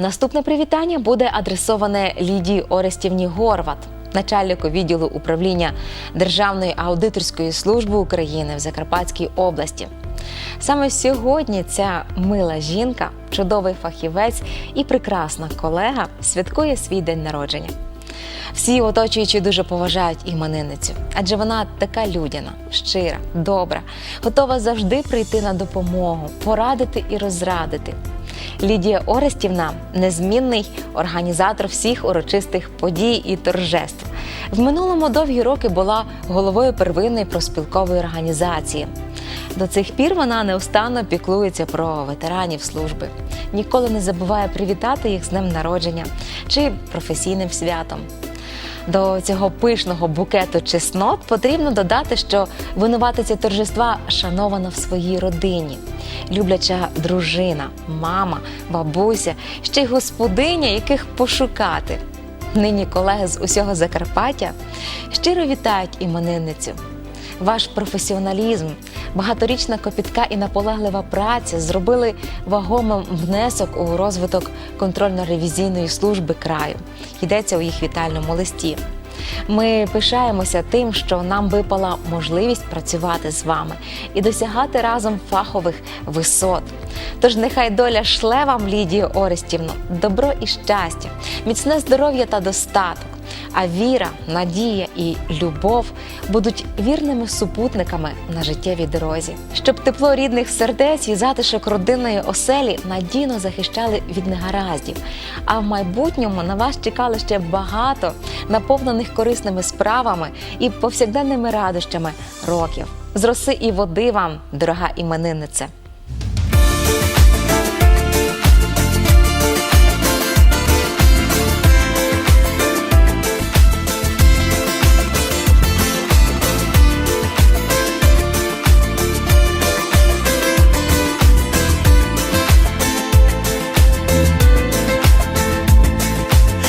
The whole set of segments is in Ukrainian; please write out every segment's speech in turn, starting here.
Наступне привітання буде адресоване Лідії Орестівні Горват, начальнику відділу управління Державної аудиторської служби України в Закарпатській області. Саме сьогодні ця мила жінка, чудовий фахівець і прекрасна колега святкує свій день народження. Всі оточуючі дуже поважають іменинницю, адже вона така людяна, щира, добра, готова завжди прийти на допомогу, порадити і розрадити. Лідія Орестівна незмінний організатор всіх урочистих подій і торжеств. В минулому довгі роки була головою первинної проспілкової організації. До цих пір вона неустанно піклується про ветеранів служби, ніколи не забуває привітати їх з днем народження чи професійним святом. До цього пишного букету чеснот потрібно додати, що винуватиця торжества шанована в своїй родині, любляча дружина, мама, бабуся, ще й господиня, яких пошукати. Нині колеги з усього Закарпаття щиро вітають іменинницю. Ваш професіоналізм, багаторічна копітка і наполеглива праця зробили вагомим внесок у розвиток контрольно-ревізійної служби краю. Йдеться у їх вітальному листі. Ми пишаємося тим, що нам випала можливість працювати з вами і досягати разом фахових висот. Тож нехай доля шле вам, Лідію Орестівну, добро і щастя, міцне здоров'я та достаток. А віра, надія і любов будуть вірними супутниками на життєвій дорозі, щоб тепло рідних сердець і затишок родинної оселі надійно захищали від негараздів. А в майбутньому на вас чекали ще багато наповнених корисними справами і повсякденними радощами років. З роси і води вам, дорога імениннице!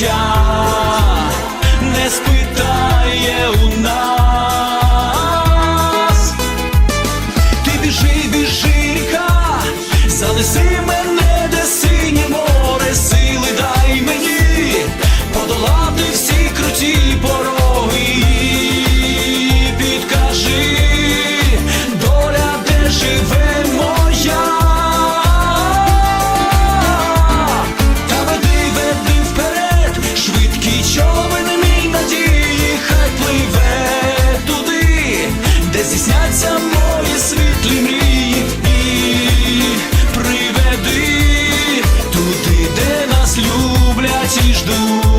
я. здійсняться мої світлі мрії і приведи туди, де нас люблять і ждуть.